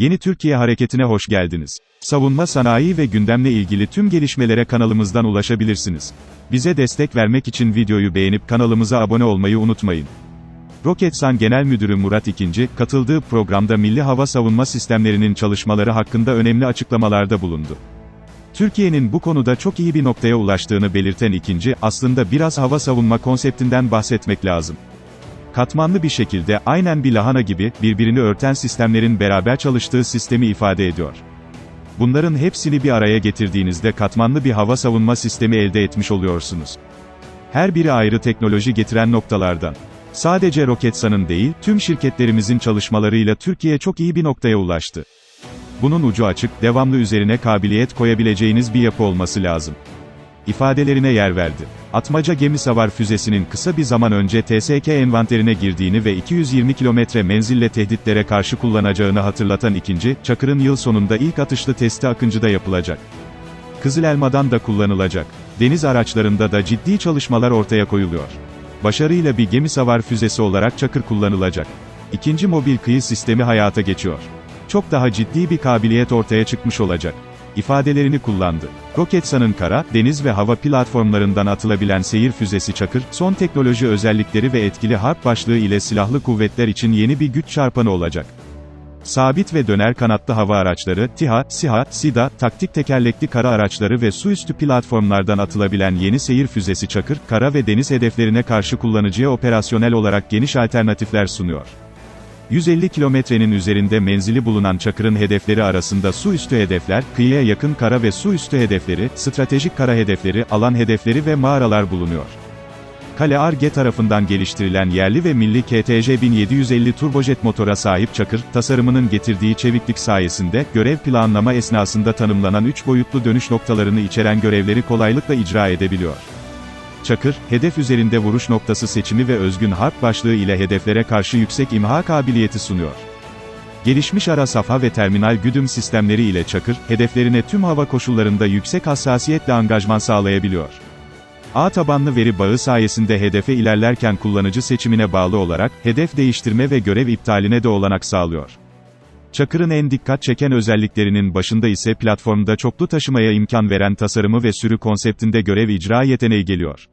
Yeni Türkiye hareketine hoş geldiniz. Savunma sanayi ve gündemle ilgili tüm gelişmelere kanalımızdan ulaşabilirsiniz. Bize destek vermek için videoyu beğenip kanalımıza abone olmayı unutmayın. Roketsan Genel Müdürü Murat İkinci, katıldığı programda Milli Hava Savunma Sistemlerinin çalışmaları hakkında önemli açıklamalarda bulundu. Türkiye'nin bu konuda çok iyi bir noktaya ulaştığını belirten ikinci, aslında biraz hava savunma konseptinden bahsetmek lazım. Katmanlı bir şekilde, aynen bir lahana gibi, birbirini örten sistemlerin beraber çalıştığı sistemi ifade ediyor. Bunların hepsini bir araya getirdiğinizde katmanlı bir hava savunma sistemi elde etmiş oluyorsunuz. Her biri ayrı teknoloji getiren noktalardan. Sadece Roketsan'ın değil, tüm şirketlerimizin çalışmalarıyla Türkiye çok iyi bir noktaya ulaştı. Bunun ucu açık, devamlı üzerine kabiliyet koyabileceğiniz bir yapı olması lazım. İfadelerine yer verdi. Atmaca gemi savar füzesinin kısa bir zaman önce TSK envanterine girdiğini ve 220 kilometre menzille tehditlere karşı kullanacağını hatırlatan ikinci, Çakır'ın yıl sonunda ilk atışlı testi Akıncı'da yapılacak. Kızıl Elma'dan da kullanılacak. Deniz araçlarında da ciddi çalışmalar ortaya koyuluyor. Başarıyla bir gemi savar füzesi olarak Çakır kullanılacak. İkinci mobil kıyı sistemi hayata geçiyor. Çok daha ciddi bir kabiliyet ortaya çıkmış olacak ifadelerini kullandı. Roketsan'ın kara, deniz ve hava platformlarından atılabilen seyir füzesi Çakır, son teknoloji özellikleri ve etkili harp başlığı ile silahlı kuvvetler için yeni bir güç çarpanı olacak. Sabit ve döner kanatlı hava araçları, TİHA, SİHA, SİDA, taktik tekerlekli kara araçları ve su üstü platformlardan atılabilen yeni seyir füzesi Çakır, kara ve deniz hedeflerine karşı kullanıcıya operasyonel olarak geniş alternatifler sunuyor. 150 kilometrenin üzerinde menzili bulunan Çakır'ın hedefleri arasında su üstü hedefler, kıyıya yakın kara ve su üstü hedefleri, stratejik kara hedefleri, alan hedefleri ve mağaralar bulunuyor. Kale Arge tarafından geliştirilen yerli ve milli KTJ 1750 turbojet motora sahip Çakır, tasarımının getirdiği çeviklik sayesinde, görev planlama esnasında tanımlanan 3 boyutlu dönüş noktalarını içeren görevleri kolaylıkla icra edebiliyor. Çakır, hedef üzerinde vuruş noktası seçimi ve özgün harp başlığı ile hedeflere karşı yüksek imha kabiliyeti sunuyor. Gelişmiş ara safha ve terminal güdüm sistemleri ile Çakır, hedeflerine tüm hava koşullarında yüksek hassasiyetle angajman sağlayabiliyor. A tabanlı veri bağı sayesinde hedefe ilerlerken kullanıcı seçimine bağlı olarak, hedef değiştirme ve görev iptaline de olanak sağlıyor. Çakır'ın en dikkat çeken özelliklerinin başında ise platformda çoklu taşımaya imkan veren tasarımı ve sürü konseptinde görev icra yeteneği geliyor.